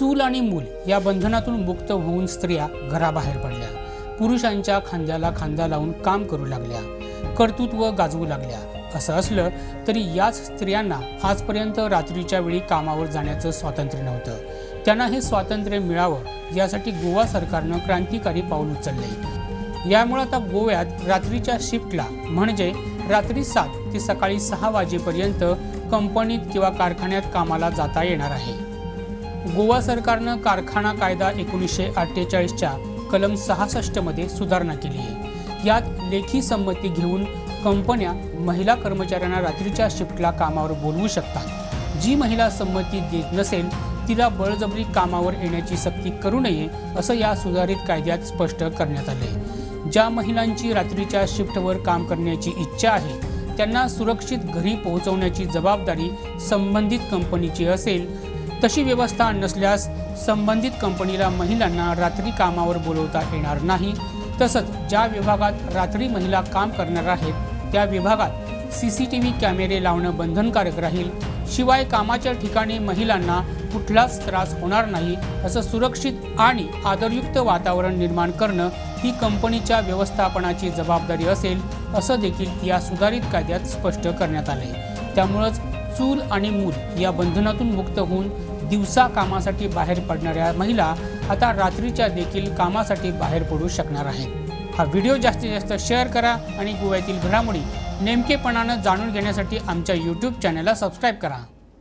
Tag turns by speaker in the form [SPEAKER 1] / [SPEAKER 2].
[SPEAKER 1] चूल आणि मूल या बंधनातून मुक्त होऊन स्त्रिया घराबाहेर पडल्या. पुरुषांच्या खांद्याला खांदा लावून काम करू लागल्या. कर्तृत्व गाजवू लागल्या. असं असलं तरी याच स्त्रियांना आजपर्यंत रात्रीच्या वेळी कामावर जाण्याचं स्वातंत्र्य नव्हतं. त्यांना हे स्वातंत्र्य मिळावं यासाठी गोवा सरकारनं क्रांतिकारी पाऊल उचलले. यामुळे आता गोव्यात रात्रीच्या शिफ्टला म्हणजे रात्री सात ते सकाळी सहा वाजेपर्यंत कंपनीत किंवा कारखान्यात कामाला जाता येणार आहे. गोवा सरकारनं कारखाना कायदा एकोणीसशे अठ्ठेचाळीसच्या कलम सहासष्टमध्ये सुधारणा केली आहे. यात लेखी संमती घेऊन कंपन्या महिला कर्मचाऱ्यांना रात्रीच्या शिफ्टला कामावर बोलवू शकतात. जी महिला संमती देत नसेल तिला बळजबरी कामावर येण्याची सक्ती करू नये असं या सुधारित कायद्यात स्पष्ट करण्यात आले ज्या महिलांची रात्रीच्या शिफ्टवर काम करण्याची इच्छा आहे त्यांना सुरक्षित घरी पोहोचवण्याची जबाबदारी संबंधित कंपनीची असेल तशी व्यवस्था नसल्यास संबंधित कंपनीला महिलांना रात्री कामावर बोलवता येणार नाही. तसंच ज्या विभागात रात्री महिला काम करणार आहेत त्या विभागात सी सी टी व्ही कॅमेरे लावणं बंधनकारक राहील. शिवाय कामाच्या ठिकाणी महिलांना कुठलाच त्रास होणार नाही असं सुरक्षित आणि आदरयुक्त वातावरण निर्माण करणं ही कंपनीच्या व्यवस्थापनाची जबाबदारी असेल असं देखील या सुधारित कायद्यात स्पष्ट करण्यात आले त्यामुळंच चूल आणि मूल या बंधनातून मुक्त होऊन दिवसा कामासाठी बाहेर पडणाऱ्या महिला आता रात्रीच्या देखील कामासाठी बाहेर पडू शकणार आहेत हा व्हिडिओ जास्तीत जास्त शेअर करा आणि गोव्यातील घडामोडी नेमकेपणानं जाणून घेण्यासाठी आमच्या यूट्यूब चॅनलला सबस्क्राईब करा.